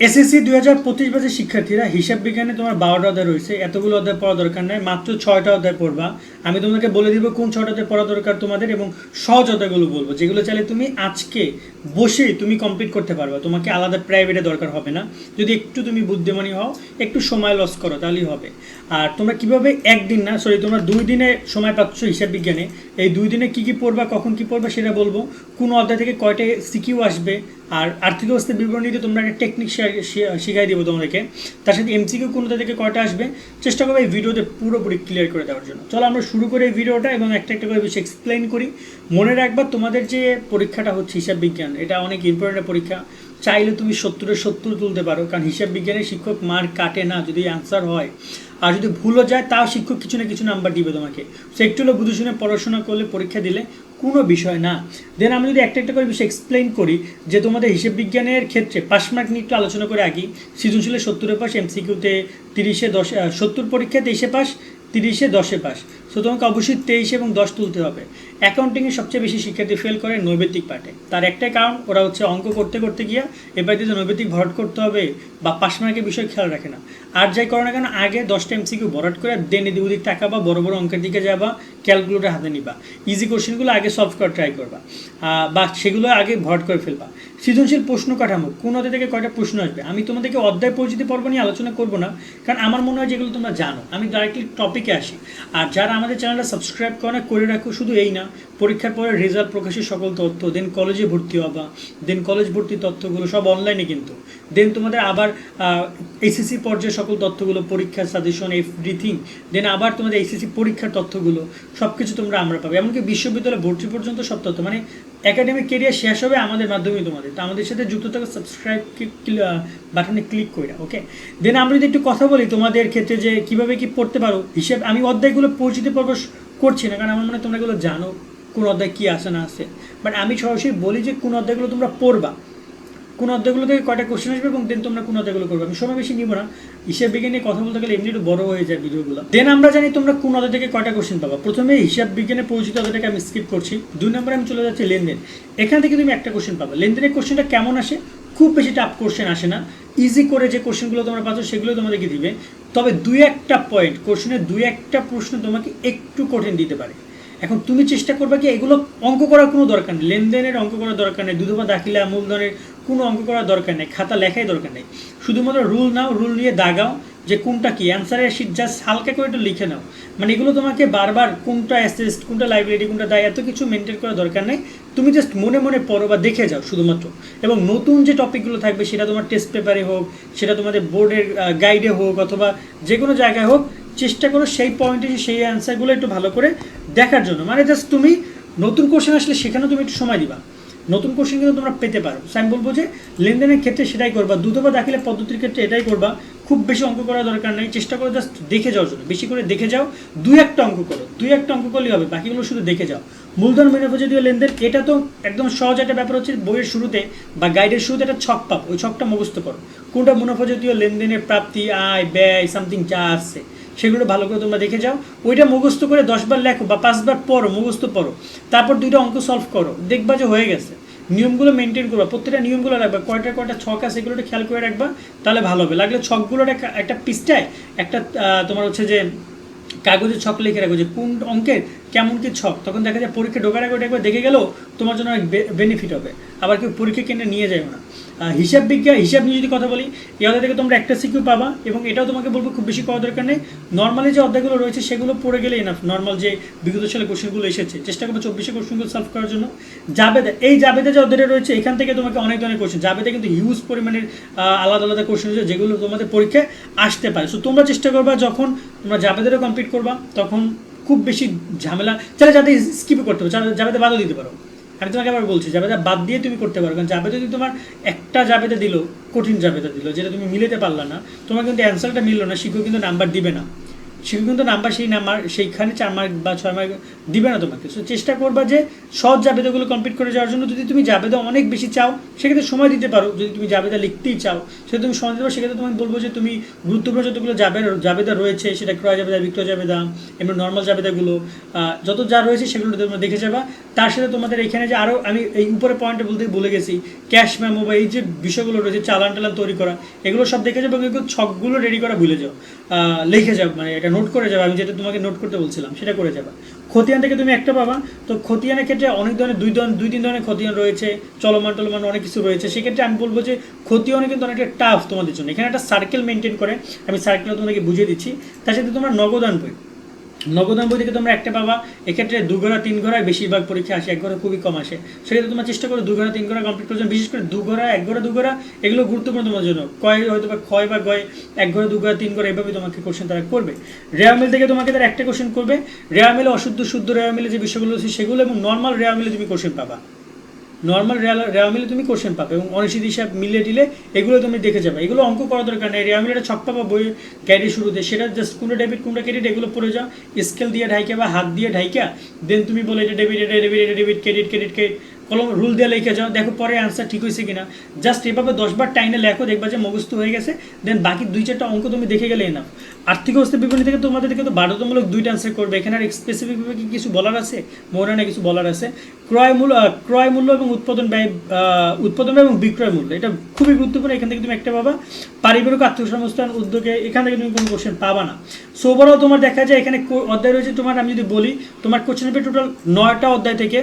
SSC দুই হাজার পঁচিশ বাজে শিক্ষার্থীরা হিসাব বিজ্ঞানে তোমার বারোটা অধ্যায় রয়েছে। এতগুলো অধ্যায় পড়া দরকার নেই, মাত্র ছয়টা অধ্যায় পড়বা। আমি তোমাকে বলে দিব কোন অধ্যায় পড়া দরকার তোমাদের এবং সহজ অধ্যায়গুলো বলব। যেগুলো চাইলে তুমি আজকে বসে তুমি কমপ্লিট করতে পারবা। তোমাকে আলাদা প্রাইভেটে দরকার হবে না। যদি একটু তুমি বুদ্ধিমানী হও, একটু সময় লস করো, তাহলেই হবে। আর তোমরা কীভাবে একদিন না সরি তোমরা দুই দিনে সময় পাচ্ছ হিসাব বিজ্ঞানে। এই দুই দিনে কি কি পড়বা, কখন কি পড়বা সেটা বলব। কোন অধ্যায় থেকে কয়টা সিকিউ আসবে। আর আর্থিক অবস্থার বিবরণীতে তোমরা একটা টেকনিক শিখাই দিব তোমাদেরকে। তার সাথে এমসিকিউ কোনটা থেকে কয়টা আসবে, চেষ্টা করব এই ভিডিওতে পুরোপুরি ক্লিয়ার করে দেওয়ার জন্য। চলো আমরা শুরু করি ভিডিওটা এবং একটা একটা করে বেশি এক্সপ্লেন করি। মনে রাখবা, তোমাদের যে পরীক্ষাটা হচ্ছে হিসাব বিজ্ঞান, এটা অনেক ইম্পর্টেন্ট পরীক্ষা। চাইলে তুমি সত্তরের সত্তর তুলতে পারো, কারণ হিসাব বিজ্ঞানের শিক্ষক মার কাটে না, যদি অ্যান্সার হয়। আর যদি ভুলও যায়, তাও শিক্ষক কিছু না কিছু নাম্বার দিবে তোমাকে। সো একটু হলো বুঝে শুনে পড়াশোনা করলে পরীক্ষা দিলে কোনো বিষয় না। দেন আমি যদি একটা একটা করে বিষয় এক্সপ্লেন করি, যে তোমাদের হিসেব বিজ্ঞানের ক্ষেত্রে পাস মার্ক নিয়ে একটু আলোচনা করে আগে। সৃজনশীলে সত্তরে পাস এমসিকিউতে তিরিশে দশ সত্তর পরীক্ষায় তেইশে পাস তিরিশে দশে পাস সো তোমাকে অবশ্যই তেইশ এবং দশ তুলতে হবে। অ্যাকাউন্টিংয়ে সবচেয়ে বেশি শিক্ষার্থী ফেল করে নৈবেদিক পাঠে। তার একটাই কারণ, ওরা হচ্ছে অঙ্ক করতে করতে গিয়া এবার যদি নৈবেদিক ভরাট করতে হবে বা পাশ মার্কের বিষয়ে খেয়াল রাখে না। আর যাই করো না কেন, আগে দশটা এমসিকিউ ভরাট করে দেন এদিক ওদিক টাকা বা বড় বড় অঙ্কের দিকে যাবা ক্যালকুলেটার হাতে নিবা। ইজি কোশ্চেনগুলো আগে সলভ করার ট্রাই করবা। বা সেগুলো আগে ভরাট করে ফেলবা। সৃজনশীল প্রশ্ন কাঠামো, কোন অধ্যায় থেকে কয়টা প্রশ্ন আসবে? আমি তোমাদেরকে অধ্যায় পরিচিতি পর্ব নিয়ে আলোচনা করব না, কারণ আমার মনে হয় যেগুলো তোমরা জানো। আমি ডাইরেক্টলি টপিকে আসি। আর যারা আমাদের চ্যানেলটা সাবস্ক্রাইব করে না, করে রাখো, শুধু এই না, পরীক্ষার পরে রেজাল্ট প্রকাশের সকল তথ্য দেন কলেজে ভর্তি হবা দেন কলেজ ভর্তির তথ্যগুলো সব অনলাইনে কিন্তু। দেন তোমাদের আবার এসএসসি পর্যায়ে সকল তথ্যগুলো পরীক্ষার সাজেশন এভরিথিং দেন আবার তোমাদের এসএসসি পরীক্ষার তথ্যগুলো সব কিছু তোমরা আমরা পাবে। এমনকি বিশ্ববিদ্যালয় ভর্তি পর্যন্ত সব তথ্য মানে একাডেমিক কেরিয়ার শেষ হবে আমাদের মাধ্যমে তোমাদের। তো আমাদের সাথে যুক্ত থাকা সাবস্ক্রাইব বাটনে ক্লিক করে ওকে দেন আমরা যদি একটু কথা বলি তোমাদের ক্ষেত্রে যে কীভাবে কি পড়তে পারো, হিসেব, আমি অধ্যায়গুলো পরিচিতি পর্ব করছি না, কারণ আমার মনে হয় তোমরা এগুলো জানো, কোন অধ্যায় কী আসে না আসে বাট আমি সরাসরি বলি যে কোন অধ্যায়গুলো তোমরা পড়বা। কোন অধ্যায়গুলো থেকে কয়টা কোশ্চেন আসবে এবং দেন তোমরা কোন অধ্যায়গুলো করবে? আমি সময় বেশি নিব না। হিসাব বিজ্ঞান নিয়ে কথা বলতে গেলে এমনি একটু বড় হয়ে যায় ভিডিওগুলো। দেন আমরা জানি তোমরা কোন অধ্যায় থেকে কয়টা কোশ্চেন পাবা। প্রথমে হিসাব বিজ্ঞানে পরিচিত অধ্যায়টাকে আমি স্কিপ করছি। দুই নম্বরে আমি চলে যাচ্ছি লেনদেন। এখান থেকে তুমি একটা কোশ্চেন পাবা। লেনদেনের কোশ্চেনটা কেমন আসে? খুব বেশি টাফ কোশ্চেন আসে না। ইজি করে যে কোশ্চেনগুলো তোমরা পাচ্ছ সেগুলো তোমাদেরকে দিবে। তবে দুই একটা পয়েন্ট কোশ্চেনের দুই একটা প্রশ্ন তোমাকে একটু কঠিন দিতে পারে। এখন তুমি চেষ্টা করবে কি এগুলো অঙ্ক করার কোনো দরকার নেই। লেনদেনের অঙ্ক করার দরকার নেই, দুধবা, দাখিলা, মূলধনের কোনো অঙ্ক করার দরকার নেই, খাতা লেখাই দরকার নেই। শুধুমাত্র রুল নাও, রুল নিয়ে দাগাও যে কোনটা কি। অ্যান্সারের শিট জাস্ট হালকা করে একটু লিখে নাও। মানে এগুলো তোমাকে বারবার কোনটা অ্যাসেস্ট কোনটা লাইব্রেরি কোনটা দায়, এত কিছু মেনটেন করার দরকার নেই। তুমি জাস্ট মনে মনে পড়ো বা দেখে যাও শুধুমাত্র। এবং নতুন যে টপিকগুলো থাকবে সেটা তোমার টেস্ট পেপারে হোক, সেটা তোমাদের বোর্ডের গাইডে হোক অথবা যে কোনো জায়গায় হোক চেষ্টা করো সেই পয়েন্টে সেই অ্যান্সারগুলো একটু ভালো করে দেখার জন্য। মানে জাস্ট তুমি নতুন কোশ্চেন আসলে সেখানেও তুমি একটু সময় দিবা। নতুন কোশ্চেন কিন্তু তোমরা পেতে পারো। আমি বলব যে লেনদেনের ক্ষেত্রে সেটাই করবা। দ্রুত বা দাখিলে পদ্ধতির ক্ষেত্রে এটাই করবা। খুব বেশি অঙ্ক করার দরকার নেই। চেষ্টা করো জাস্ট দেখে যাওয়ার জন্য। বেশি করে দেখে যাও। দুই একটা অঙ্ক করো। দুই একটা অঙ্ক করলেই হবে। বাকিগুলো শুধু দেখে যাও। মূলধন মুনাফাজাতীয় লেনদেন, এটা তো একদম সহজ একটা ব্যাপার হচ্ছে বইয়ের শুরুতে বা গাইডের শুরুতে একটা ছক পাবো। ওই ছকটা মুখস্থ করো। কোনটা মুনাফাজাতীয় লেনদেনের প্রাপ্তি, আয়, ব্যয় সামথিং যা আসছে সেগুলো ভালো করে তোমরা দেখে যাও। ওইটা মুখস্থ করে দশবার লেখো বা পাঁচবার পড়ো, মুখস্থ পড়ো। তারপর দুইটা অঙ্ক সলভ করো। দেখবা যে হয়ে গেছে। নিয়মগুলো মেনটেন করবা। প্রত্যেকটা নিয়মগুলো রাখবা। কয়টা কয়টা ছক আছে এগুলো একটু খেয়াল করে রাখবা, তাহলে ভালো হবে। লাগলে ছকগুলোর একটা পৃষ্ঠায় একটা তোমার হচ্ছে যে কাগজে ছক লিখে রাখো যে কোন অঙ্কের কেমন কি ছক? তখন দেখা যায় পরীক্ষা ঢোকার আগে ওটা একবার দেখে গেলেও তোমার জন্য অনেক বেনিফিট হবে। আবার কেউ পরীক্ষা কেন্দ্রে নিয়ে যাবে না। হিসাব বিজ্ঞান হিসাব নিয়ে যদি কথা বলি এই অধ্যায় থেকে তোমরা একটা সিকিউ পাবা এবং এটাও তোমাকে বলব খুব বেশি পাওয়া দরকার নেই। নর্মালি যে অধ্যায়গুলো রয়েছে, সেগুলো পড়ে গেলে এনাফ নর্মাল যে বিগত সালে কোশ্চেনগুলো এসেছে, চেষ্টা করব চব্বিশে কোশ্চেনগুলো সলভ করার জন্য। জাবেদা এই জাবেদা যে অধ্যায়টা রয়েছে, এখান থেকে তোমাকে অনেক ধরনের কোশ্চেন জাবেদা কিন্তু হিউজ পরিমাণের আলাদা আলাদা কোশ্চেন রয়েছে যেগুলো তোমাদের পরীক্ষায় আসতে পারে। সো তোমরা চেষ্টা করবা যখন তোমরা জাবেদারও কমপ্লিট করবা, তখন খুব বেশি ঝামেলা। চাইলে যাতে স্কিপ করতে পারো যাবে বাদও দিতে পারো। আমি তোমাকে আবার বলছি জাবেদা বাদ দিয়ে তুমি করতে পারো, কারণ জাবেদা যদি তোমার একটা জাবেদা দিল, কঠিন জাবেদা দিল, যেটা তুমি মিলেতে পারলা না, তোমার কিন্তু অ্যান্সারটা মিললো না, শিক্ষক কিন্তু নাম্বার দিবে না। শিক্ষক কিন্তু নাম্বার সেই নাম্বার সেইখানে চার মার্ক বা ছয় মার্ক দিবে না তোমাকে। সো চেষ্টা করবা যে সহজ জাবেদাগুলো কমপ্লিট করে যাওয়ার জন্য। যদি তুমি জাবেদা অনেক বেশি চাও, সেক্ষেত্রে সময় দিতে পারো। যদি তুমি জাবেদা লিখতেই চাও সেটা তুমি সময় দিতে পারো। সেক্ষেত্রে তুমি বলব যে তুমি গুরুত্বপূর্ণ যতগুলো জাবেদা জাবেদা রয়েছে, সেটা ক্রয় জাবেদা, বিক্রয় জাবেদা, এমনি নর্মাল জাবেদাগুলো যত যা রয়েছে সেগুলো তোমরা দেখে যাবা। তার সাথে তোমাদের এখানে যে আরও আমি এই উপরে পয়েন্টে বলতে ভুলে গেছি ক্যাশ মেমো বা এই যে বিষয়গুলো রয়েছে, চালান টালান তৈরি করা, এগুলো সব দেখে যাব এবং এগুলো ছকগুলো রেডি করা ভুলে যাও। লিখে যাও মানে এটা নোট করে যাবে। আমি যেটা তোমাকে নোট করতে বলছিলাম, সেটা করে যাবা। খতিয়ান থেকে তুমি একটা পাবা। তো খতিয়ানের ক্ষেত্রে অনেক ধরনের দুই ধরনের দুই তিন ধরনের খতিয়ান রয়েছে, চলমান টলমান অনেক কিছু রয়েছে। সেক্ষেত্রে আমি বলব যে খতিয়ানে কিন্তু অনেকটা টাফ তোমাদের জন্য। এখানে একটা সার্কেল মেনটেন করে, আমি সার্কেল তোমাদেরকে বুঝিয়ে দিচ্ছি। তার সাথে তোমরা নগদান বই। নগদান বই থেকে তোমরা একটা পাবা, এক্ষেত্রে দু ঘোড়া, তিন ঘোড়ায় বেশিরভাগ পরীক্ষা আসে, এক ঘোড়া খুবই কম আসে। সেক্ষেত্রে তোমার চেষ্টা করো দু ঘোড়া, তিন ঘোড়া কমপ্লিট জন্য। বিশেষ করে দু ঘোড়া, এক ঘোড়া, দু ঘোড়া, এগুলো গুরুত্বপূর্ণ তোমার জন্য। কয় হয়তো বা ক্ষয় বা গয়, এক ঘোড়া, দু ঘোড়া, তিন ঘোড়া এভাবে তোমাকে কোশ্চেন তারা করবে। রেয়ামিল থেকে তোমাকে তারা একটা কোশ্চেন করবে। রেয়া মিলে অশুদ্ধ, শুদ্ধ রেয়ামিলে যে বিষয়গুলো আছে সেগুলো এবং নর্মাল রেয়ামিলে তুমি কোশ্চেন পাবা। নর্মাল রেয়ামিলে তুমি কোশ্চেন পাবে এবং অনিশ্চিত হিসাব মিলে দিলে এগুলো তুমি দেখে যাবে। এগুলো অঙ্ক করা দরকার নেই। রেয়া মিলে ছক পাবা বই ক্যারি শুরুতে, সেটা জাস্ট কোনটা ডেবিট কোনটা ক্রেডিট এগুলো পড়ে যাও। স্কেল দিয়ে ঢাইকা বা হাত দিয়ে ঢাইকা দেন তুমি বলে এটা ডেবিট এটা ডেবিট এটা ডেবিট ক্রেডিট ক্রেডিট ক্রেডিট কলম রুল দিয়ে লিখে যাও, দেখো পরে অ্যান্সার ঠিক হয়েছে কিনা। জাস্ট এভাবে দশবার টাইনে লেখো, দেখবা যে মুখস্থ হয়ে গেছে। দেন বাকি দুই চারটা অঙ্ক তুমি দেখে গেলে না আর্থিক অবস্থা বিবরণী থেকে তোমাদের কিন্তু বাধ্যতামূলক দুইটা অ্যান্সার করবে। এখানে আর স্পেসিফিকভাবে কি কিছু বলার আছে? মৌরানে কিছু বলার আছে। ক্রয় মূল্য ক্রয় মূল্য এবং উৎপাদন ব্যয় উৎপাদন ব্যয় এবং বিক্রয় মূল্য। এটা খুবই গুরুত্বপূর্ণ, এখান থেকে তুমি একটা পাবা। পারিবারিক আত্মসংস্থান উদ্যোগে এখান থেকে তুমি কোনো কোশ্চেন পাবা না। সো তোমার দেখা যায়, এখানে অধ্যায় রয়েছে। তোমার আমি যদি বলি, তোমার কোশ্চেন হবে টোটাল নয়টা অধ্যায় থেকে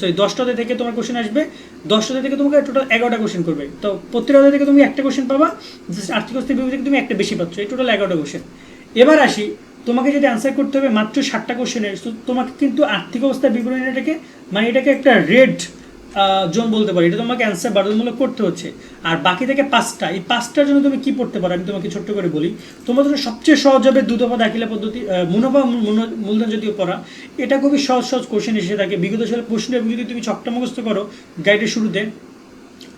সরি দশটাতে থেকে তোমার কোশ্চেন আসবে। দশটাতে থেকে তোমাকে টোটাল এগারোটা কোশ্চেন করবে। তো প্রত্যেকটা থেকে তুমি একটা কোশ্চেন পাবা জাস্ট আর্থিক অস্থির বিভাগ থেকে তুমি একটা বেশি পাচ্ছ, এই টোটাল এগারোটা কোশ্চেন এবার আসি, তোমাকে যদি অ্যান্সার করতে হবে মাত্র ষাটটা কোশ্চেনের তোমাকে কিন্তু আর্থিক অবস্থা বিবরণীটাকে মানে এটাকে একটা রেড জোন বলতে পারি, এটা তোমাকে অ্যান্সার বাধ্যতামূলক করতে হচ্ছে। আর বাকি থেকে পাঁচটা, এই পাঁচটার জন্য তুমি কি পড়তে পারো, আমি তোমাকে ছোট্ট করে বলি। তোমার জন্য সবচেয়ে সহজ হবে দুদফা দাখিলা পদ্ধতি মুনাফা মূলধন জাতীয় পড়া। এটা খুবই সহজ সহজ কোশ্চেন এসে থাকে। বিগত সালের প্রশ্ন, এবং যদি তুমি ছকটা মুখস্থ করো গাইডের শুরুতে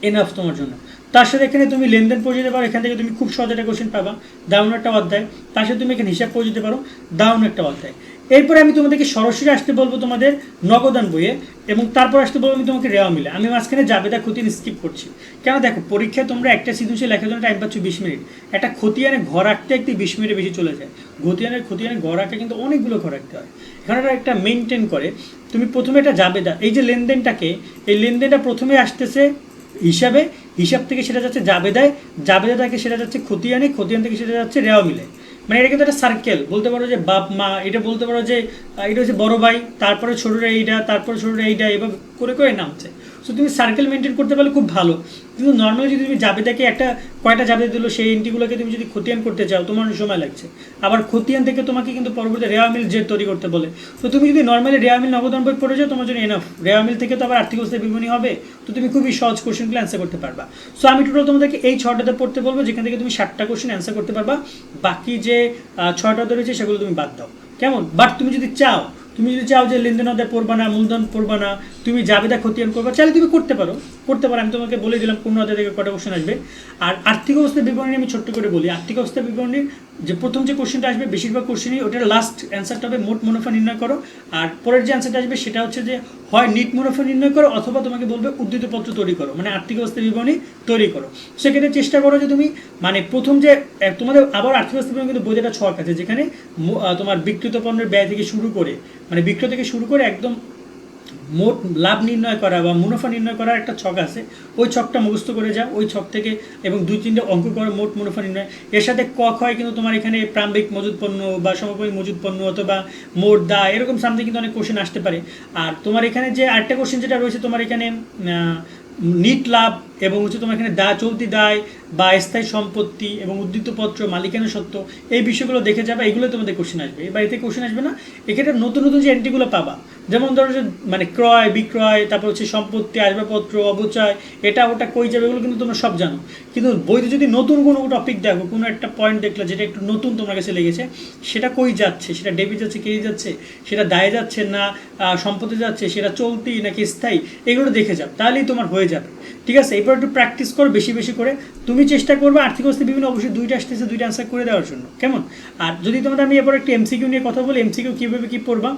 এনাফ তোমার জন্য। তার সাথে এখানে তুমি লেনদেন পড়ে যেতে পারো, এখান থেকে তুমি খুব সহজ একটা কোশ্চেন পাবা। দাউন একটা অধ্যায়। তার সাথে তুমি এখানে হিসাব পড়ে যেতে পারো। দাউন একটা অধ্যায়। এরপরে আমি তোমাদেরকে সরাসরি আসতে বলব তোমাদের নগদান বইয়ে, এবং তারপর আসতে বলব আমি তোমাকে রেওয়া মিলে। আমি মাঝখানে জাবেদা খতিয়ান স্কিপ করছি। কেন দেখো পরীক্ষায় তোমরা একটা সৃজনশীল লেখার জন্য টাইম পাচ্ছ বিশ মিনিট। একটা খতিয়ানে ঘর আঁকতে একটি বিশ মিনিটে বেশি চলে যায়। খতিয়ানের খতিয়ানে ঘর আঁকা কিন্তু অনেকগুলো ঘর আঁকতে হয়। এখানে একটা মেনটেন করে। তুমি প্রথমে একটা জাবেদা, এই যে লেনদেনটাকে, এই লেনদেনটা প্রথমে আসতেছে হিসাবে। হিসাব থেকে সেটা যাচ্ছে জাবেদায় জাবেদা থেকে সেটা যাচ্ছে খতিয়ানে, খতিয়ান থেকে সেটা যাচ্ছে রেওয়া মিলে। মানে এটা কিন্তু একটা সার্কেল বলতে পারো যে বাপ, মা, এটা বলতে পারো যে এটা হচ্ছে বড় ভাই, তারপরে ছোটরা এইটা তারপরে ছোটরা এইটা এভাবে করে করে নামছে। সো তুমি সার্কেল মেনটেন করতে পারলে খুব ভালো। কিন্তু নর্মালি যদি তুমি জাবেদাকে একটা, কয়টা জাবেদা দিলো সেই এন্ট্রিগুলোকে তুমি যদি খতিয়ান করতে চাও, তোমার সময় লাগছে। আবার খতিয়ান থেকে তোমাকে কিন্তু পরবর্তী রেওয়া মিল জেড তৈরি করতে বলে। তো তুমি যদি নর্মালি রেওয়া মিল নগদান বই পড়ে যাও, তোমার জন্য এনাফ রেওয়া মিল থেকে তো আবার আর্থিক অবস্থায় বিবরণী হবে, তো তুমি খুবই সহজ কোশ্চেনগুলো অ্যান্সার করতে পারবা। সো আমি টোটাল তোমাদেরকে এই ছটাতে পড়তে বলব, যেখান থেকে তুমি ষাটটা কোশ্চেন অ্যান্সার করতে পারবা। বাকি যে ছয়টা রয়েছে সেগুলো তুমি বাদ দাও। কেমন? বাট তুমি যদি চাও তুমি যদি চাও যে লেনদেন আদায় পড়বা না মূলধন পড়বা না তুমি জাবেদা খতিয়ান করবা, চাইলে তুমি করতে পারো। করতে পারো, আমি তোমাকে বলে দিলাম পূর্ণ অধ্যায় থেকে কটা কোশ্চেন আসবে। আর আর্থিক অবস্থা বিবরণী আমি ছোট্ট করে বলি। আর্থিক অবস্থা বিবরণীর যে প্রথম যে কোশ্চেনটা আসবে, বেশিরভাগ কোশ্চেনই ওটার লাস্ট অ্যান্সারটা হবে, মোট মুনাফা নির্ণয় করো। আর পরের যে অ্যান্সারটা আসবে, সেটা হচ্ছে যে, হয় নিট মুনাফা নির্ণয় করো, অথবা তোমাকে বলবে উদ্ধৃতপত্র তৈরি করো মানে আর্থিক অবস্থা বিবরণী তৈরি করো। সেক্ষেত্রে চেষ্টা করো যে তুমি মানে প্রথম যে তোমাদের আবার আর্থিক অবস্থা বিবরণী কিন্তু বোঝাটা ছক আছে, যেখানে তোমার বিকৃত পণ্যের ব্যয় থেকে শুরু করে মানে বিক্রয় থেকে শুরু করে একদম মোট লাভ নির্ণয় করা বা মুনাফা নির্ণয় করার একটা ছক আছে। ওই ছকটা মুখস্থ করে যাও, ওই ছক থেকে এবং দুই তিনটে অঙ্ক করো, মোট মুনাফা নির্ণয়। এর সাথে ক হয় কিন্তু তোমার এখানে প্রাম্বিক মজুদ পণ্য বা সমকালীন মজুদ পণ্য অথবা মোট দা, এরকম সামথিং কিন্তু অনেক কোশ্চেন আসতে পারে। আর তোমার এখানে যে আরেকটা কোশ্চেন যেটা রয়েছে, তোমার এখানে নিট লাভ এবং হচ্ছে তোমার এখানে দা, চলতি দায় বা স্থায়ী সম্পত্তি এবং উদ্ধৃতপত্র মালিকানা সত্ত্ব এই বিষয়গুলো দেখে যাবে এগুলো তোমাদের কোশ্চেন আসবে। এই বাড়িতে কোশ্চেন আসবে না। এক্ষেত্রে নতুন নতুন যে এন্ট্রিগুলো পাবা যেমন ধরো যে মানে ক্রয়, বিক্রয়, তারপর হচ্ছে সম্পত্তি, আসবাবপত্র অবচয় এটা ওটা কই যাবে এগুলো কিন্তু তোমরা সব জানো। কিন্তু বইতে যদি নতুন কোনো টপিক দেখো, কোনো একটা পয়েন্ট দেখলে যেটা একটু নতুন তোমার কাছে লেগেছে, সেটা কই যাচ্ছে? সেটা ডেবিট যাচ্ছে কে যাচ্ছে, সেটা দায়ে যাচ্ছে না সম্পত্তি যাচ্ছে, সেটা চলতি নাকি স্থায়ী? এগুলো দেখে যাও, তাহলেই তোমার হয়ে যাবে। ঠিক আছে? এরপর একটু প্র্যাকটিস করো বেশি বেশি করে। তুমি চেষ্টা করবে আর্থিক অবস্থা বিভিন্ন অবশ্যই দুইটা আসতেছে, দুইটা অ্যান্সার করে দেওয়ার জন্য। কেমন? আর যদি তোমাদের আমি এরপর একটু এমসিকিউ নিয়ে কথা বলি এমসিকিউ কীভাবে কী পড়বা?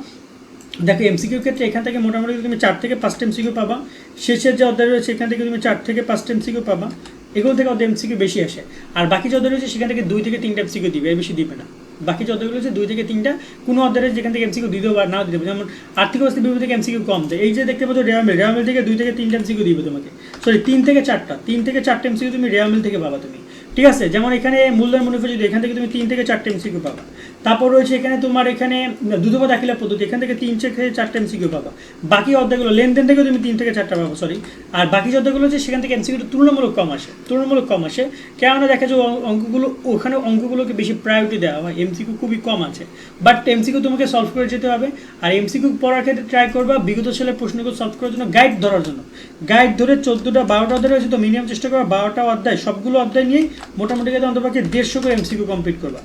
দেখো এমসিকিউর ক্ষেত্রে এখান থেকে মোটামুটি তুমি চার থেকে পাঁচটা এমসিকিউ পাবা শেষের যে অধ্যায় রয়েছে এখান থেকে তুমি চার থেকে পাঁচটা এমসিকিউ পাবা এগুলো থেকে অধ্যায় এমসিকিউ বেশি আসে আর বাকি যে অধ্যায় রয়েছে সেখান থেকে দুই থেকে তিনটা এমসিকিউ দিবে বেশি দিবে না বাকি যে অধ্যায়গুলো রয়েছে দুই থেকে তিনটা কোনো অধ্যায় যেখান থেকে এমসিকিউ দিতেও বা নাও দিতে। যেমন আর্থিক অবস্থা বিভিন্ন থেকে এমসিকিউ কম দেয় এই যে দেখতে পাচ্ছ রেয়ামিল রেয়ামিল থেকে দুই থেকে তিনটা এমসিকিউ দিবে তোমাকে সরি তিন থেকে চারটা তিন থেকে চারটা এমসিকিউ তুমি রেয়ামিল থেকে পাবা তুমি ঠিক আছে যেমন এখানে মূল্যায়ন মুনাফা যদি এখান থেকে তুমি তিন থেকে চারটে এমসিকিউ পাবা তারপর রয়েছে এখানে তোমার এখানে দুধবা দাখিলা পদ্ধতি। এখান থেকে তিন থেকে চারটে এমসিকিউ পাবা। বাকি অধ্যায়গুলো লেনদেন থেকে তুমি তিন থেকে চারটা পাবো সরি আর বাকি অধ্যায়গুলো আছে, সেখান থেকে এমসিকিউ তুলনামূলক কম আসে, তুলনামূলক কম আসে। কেননা দেখা যায় অঙ্কগুলো, ওখানে অঙ্কগুলোকে বেশি প্রায়োরিটি দেওয়া হয়। এমসিকিউ খুবই কম আছে। বাট এমসিকিউ তোমাকে সলভ করে যেতে হবে। আর এমসিকিউ পড়ার ক্ষেত্রে ট্রাই করবা বিগত সালের প্রশ্নগুলো সলভ করার জন্য গাইড ধরার জন্য। গাইড ধরে চোদ্দোটা, বারোটা অধ্যায় রয়েছে তো মিনিমাম চেষ্টা করবা, বারোটা অধ্যায়, সবগুলো অধ্যায় নিয়েই মোটামুটি কিন্তু অন্তপক্ষে দেড়শো করে এমসিকিউ কমপ্লিট করবা।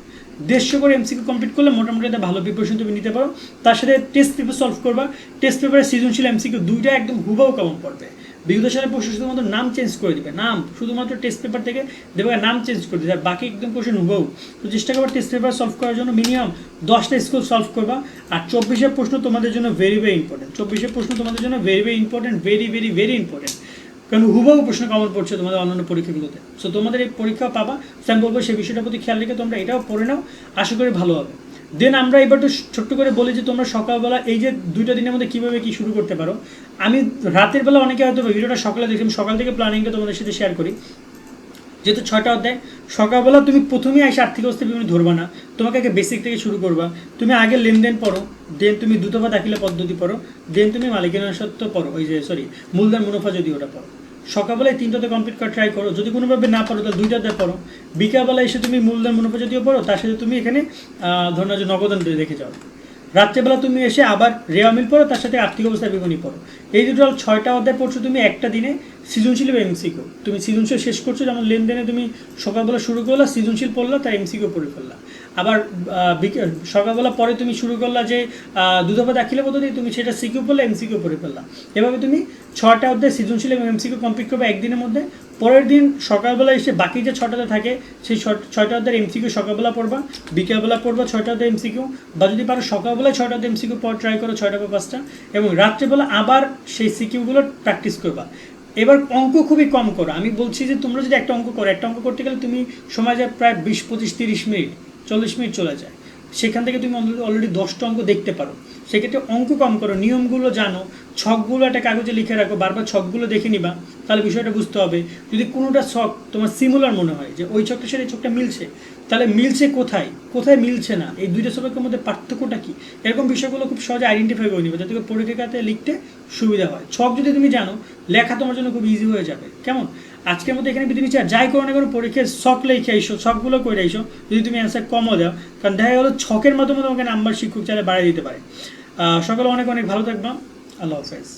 দেড়শো করে এমসিকিউ কমপ্লিট করলে মোটামুটি একটা ভালো প্রিপারেশন তুমি নিতে পারো। তার সাথে টেস্ট পেপার সলভ করবা। টেস্ট পেপারে সৃজনশীল এমসিকিউ দুইটা একদম হুবাও কমন পড়বে? বিগত সালের প্রশ্ন শুধুমাত্র নাম চেঞ্জ করে দিবে। নাম, শুধুমাত্র টেস্ট পেপার থেকে দেবে নাম চেঞ্জ করে দেবে। আর বাকি একদম কোশ্চেন হুবাও তো চেষ্টা করবা টেস্ট পেপার সলভ করার জন্য মিনিমাম দশটা স্কুল সলভ করবা। আর চব্বিশের প্রশ্ন তোমাদের জন্য ভেরি ভেরি ইম্পর্টেন্ট চব্বিশের প্রশ্ন তোমাদের জন্য very very important very very very important কারণ হুবহু প্রশ্ন কমন পড়ছে তোমাদের অন্যান্য পরীক্ষাগুলোতে। সো তোমাদের এই পরীক্ষা পাবা। তো আমি বলব সেই বিষয়টার প্রতি খেয়াল রেখে তোমরা এটাও পড়ে নাও। আশা করি ভালো হবে। দেন আমরা এবার তো ছোট্ট করে বলি যে, তোমরা সকালবেলা এই যে দুইটা দিনের মধ্যে কীভাবে কি শুরু করতে পারো। আমি রাতের বেলা অনেকে হয়তো ভিডিওটা সকালে দেখি সকাল থেকে প্ল্যানিংটা তোমাদের সাথে শেয়ার করি। যেহেতু ছয়টা অধ্যায়, সকালবেলা তুমি প্রথমেই এসে আর্থিক অবস্থা বিভিন্ন ধরবা না। তোমাকে আগে বেসিক থেকে শুরু করবা। তুমি আগে লেনদেন পড়ো। দেন তুমি দ্রুতপা দাখিলা পদ্ধতি পড়ো। দেন তুমি মালিকানা সত্ত্ব পড়ো। ওই যে সরি মূলধন মুনাফা যদি ওটা পড়ো। সকালবেলায় তিনটাতে কমপ্লিট করা ট্রাই করো। যদি কোনোভাবে না পারো, তাহলে দুইটাতে পড়ো বিকালবেলা এসে তুমি মূলধন মুনাফা যদিও পড়ো তার সাথে তুমি এখানে ধরো যে নগদান রেখে যাও। রাত্রেবেলা তুমি এসে আবার রেওয়া মিল পড়ো, তার সাথে আর্থিক অবস্থা বিবরণী পড়ো। এই দুটো ছয়টা অধ্যায় পড়ছো তুমি একটা দিনে, সৃজনশীল বা এমসিকিউ তুমি সৃজনশীল শেষ করছ, যেমন লেনদেনে তুমি সকালবেলা শুরু করলা, সৃজনশীল পড়লা, তার এমসিকিউ পড়ে ফেললা। আবার সকালবেলা পরে তুমি শুরু করলা যে দুধপা দাখিলে পদ্ধতি, তুমি সেটা সিকিউ পড়লে এমসিকিউ পড়ে ফেললা। এভাবে তুমি ছটা অধ্যায় সৃজনশীল এবং এমসিকিউ কমপ্লিট করবে একদিনের মধ্যে। পরের দিন সকালবেলা এসে বাকি যে ছটাতে থাকে, সেই ছয়টা অধ্যায়ের এমসিকিউ সকালবেলা পড়বা বিকেলবেলা পড়বা ছয়টা অধ্যায় এমসিকিউ, বা যদি পারো সকালবেলায় ছয়টা অধ্যায় এমসিকিউ পড়া ট্রাই করো ছয়টা বা পাঁচটা, এবং রাত্রেবেলা আবার সেই সিকিউগুলো প্র্যাকটিস করবা। এবার অঙ্ক খুবই কম করো। আমি বলছি যে তোমরা যদি একটা অঙ্ক করো, একটা অঙ্ক করতে গেলে তুমি সময় যায় প্রায় বিশ, পঁচিশ, তিরিশ মিনিট। চল্লিশ মিনিট চলে যায়। সেখান থেকে তুমি অলরেডি দশটা অঙ্ক দেখতে পারো। সেক্ষেত্রে অঙ্ক কম করো, নিয়মগুলো জানো। ছকগুলো একটা কাগজে লিখে রাখো, বারবার ছকগুলো দেখে নিবা, তাহলে বিষয়টা বুঝতে হবে। যদি কোনোটা ছক তোমার সিমুলার মনে হয়, যে ওই ছকটার সাথে এই ছকটা মিলছে, তাহলে মিলছে কোথায়? কোথায় মিলছে না? এই দুইটা ছকের মধ্যে পার্থক্যটা কি? এরকম বিষয়গুলো খুব সহজে আইডেন্টিফাই করে নিবে, যাতে খাতে লিখতে সুবিধা হয়। ছক যদি তুমি জানো, লেখা তোমার জন্য খুব ইজি হয়ে যাবে। কেমন? আজকের মধ্যে এখানে পৃথিবী চাই যাই করো না করো পরীক্ষায় শখ লিখে আইসো ছকগুলো করে আইসো। যদি তুমি অ্যান্সার কমও দাও, কারণ দেখা গেলো ছকের মাধ্যমে তোমাকে নাম্বার শিক্ষক চাইলে বাড়িয়ে দিতে পারে। সকালে অনেক অনেক ভালো থাকবা। আল্লাহ হাফেজ।